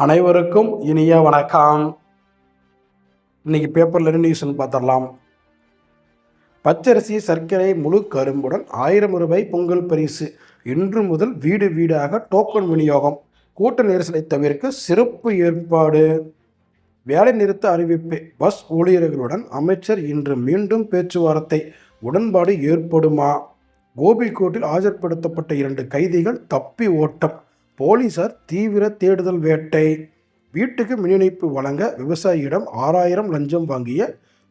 அனைவருக்கும் இனிய வணக்கம். இன்னைக்கு பேப்பரில் என்ன நியூஸ்னு பார்த்துடலாம் பச்சரிசி சர்க்கரை முழு கரும்புடன் ஆயிரம் ரூபாய் பொங்கல் பரிசு. இன்று முதல் வீடு வீடாக டோக்கன் விநியோகம். கூட்ட நெரிசலை தவிர்க்க சிறப்பு ஏற்பாடு. வேலை நிறுத்த அறிவிப்பு. பஸ் ஊழியர்களுடன் அமைச்சர் இன்று மீண்டும் பேச்சுவார்த்தை. உடன்பாடு ஏற்படுமா? கோபிக்கோட்டில் ஆஜர்படுத்தப்பட்ட இரண்டு கைதிகள் தப்பி ஓட்டம். போலீசார் தீவிர தேடுதல் வேட்டை. வீட்டுக்கு மின் இணைப்பு வழங்க விவசாயியிடம் ஆறாயிரம் லஞ்சம் வாங்கிய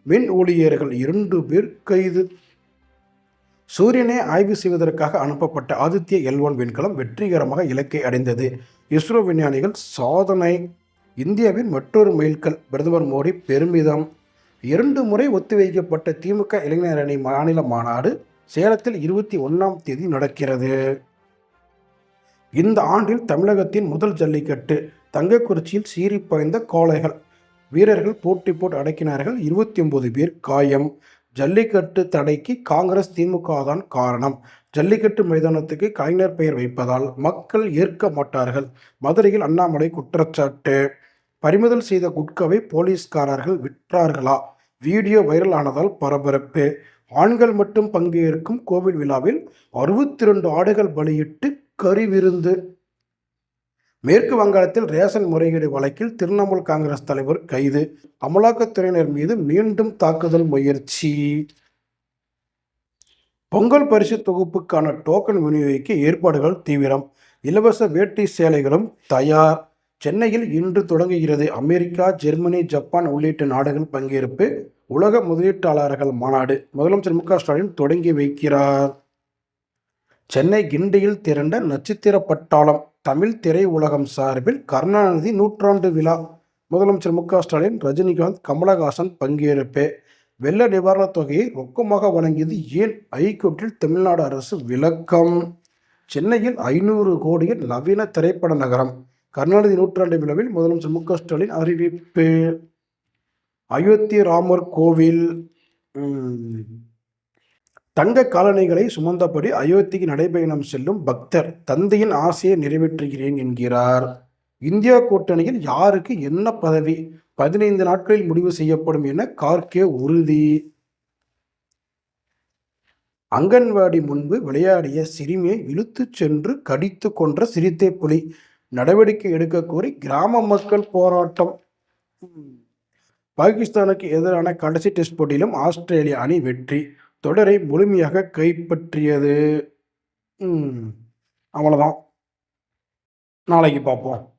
மின் ஊழியர்கள் இரண்டு பேர் கைது. சூரியனை ஆய்வு செய்வதற்காக அனுப்பப்பட்ட ஆதித்ய எல்வன் விண்கலம் வெற்றிகரமாக இலக்கை அடைந்தது. இஸ்ரோ விஞ்ஞானிகள் சாதனை. இந்தியாவின் மற்றொரு மைல்கல் பிரதமர் மோடி பெருமிதம். இரண்டு முறை ஒத்திவைக்கப்பட்ட திமுக இளைஞர் அணி மாநில மாநாடு சேலத்தில் இருபத்தி ஒன்றாம் தேதி நடக்கிறது. இந்த ஆண்டில் தமிழகத்தின் முதல் ஜல்லிக்கட்டு தங்கக்குறிச்சியில் சீறி பாய்ந்த காளைகள். வீரர்கள் போட்டி போட்டு அடக்கினார்கள். இருபத்தி ஒன்பது பேர் காயம். ஜல்லிக்கட்டு தடைக்கு காங்கிரஸ் திமுக தான் காரணம். ஜல்லிக்கட்டு மைதானத்துக்கு கலைஞர் பெயர் வைப்பதால் மக்கள் ஏற்க மாட்டார்கள். மதுரையில் அண்ணாமலை குற்றச்சாட்டு. பறிமுதல் செய்த குட்காவை போலீஸ்காரர்கள் விற்றார்களா? வீடியோ வைரல் ஆனதால் பரபரப்பு. ஆண்கள் மட்டும் பங்கேற்கும் கோவில் விழாவில் அறுபத்தி ரெண்டு ஆடுகள் பலியிட்டு கறி விருந்து மேற்கு வங்காளத்தில் ரேஷன் முறைகேடு வழக்கில் திரிணாமுல் காங்கிரஸ் தலைவர் கைது. அமலாக்கத்துறையினர் மீது மீண்டும் தாக்குதல் முயற்சி. பொங்கல் பரிசு தொகுப்புக்கான டோக்கன் விநியோகிக்க ஏற்பாடுகள் தீவிரம். இலவச வேட்டி சேலைகளும் தயார். சென்னையில் இன்று தொடங்குகிறது. அமெரிக்கா ஜெர்மனி ஜப்பான் உள்ளிட்ட நாடுகள் பங்கேற்பு. உலக முதலீட்டாளர்கள் மாநாடு. முதலமைச்சர் மு க ஸ்டாலின் தொடங்கி வைக்கிறார். சென்னை கிண்டியில் திரண்ட நட்சத்திர பட்டாளம் தமிழ் திரையுலகம் சார்பில் கருணாநிதி நூற்றாண்டு விழா. முதலமைச்சர் மு க ஸ்டாலின் ரஜினிகாந்த் கமலஹாசன் பங்கேற்பு. வெள்ள நிவாரணத் தொகையை ரொக்கமாக வழங்கியது ஏன்? ஐகோர்ட்டில் தமிழ்நாடு அரசு விளக்கம். சென்னையில் ஐநூறு கோடியில் நவீன திரைப்பட நகரம். கருணாநிதி நூற்றாண்டு விழாவில் முதலமைச்சர் மு க ஸ்டாலின் அறிவிப்பு. அயோத்தி ராமர் கோவில். தங்க காலணிகளை சுமந்தபடி அயோத்திக்கு நடைபயணம் செல்லும் பக்தர் தந்தையின் ஆசையை நிறைவேற்றுகிறேன் என்கிறார். இந்தியா கூட்டணியில் யாருக்கு என்ன பதவி? பதினைந்து நாட்களில் முடிவு செய்யப்படும் என கார்கே உறுதி. அங்கன்வாடி முன்பு விளையாடிய சிறுமியை இழுத்துச் சென்று கடித்து கொன்ற சிறுத்தை புலி. நடவடிக்கை எடுக்க கோரி கிராம மக்கள் போராட்டம். பாகிஸ்தானுக்கு எதிரான கடைசி டெஸ்ட் போட்டியிலும் ஆஸ்திரேலிய அணி வெற்றி. தொடரை முழுமையாக கைப்பற்றியது. அவ்வளோதான் நாளைக்கு பார்ப்போம்.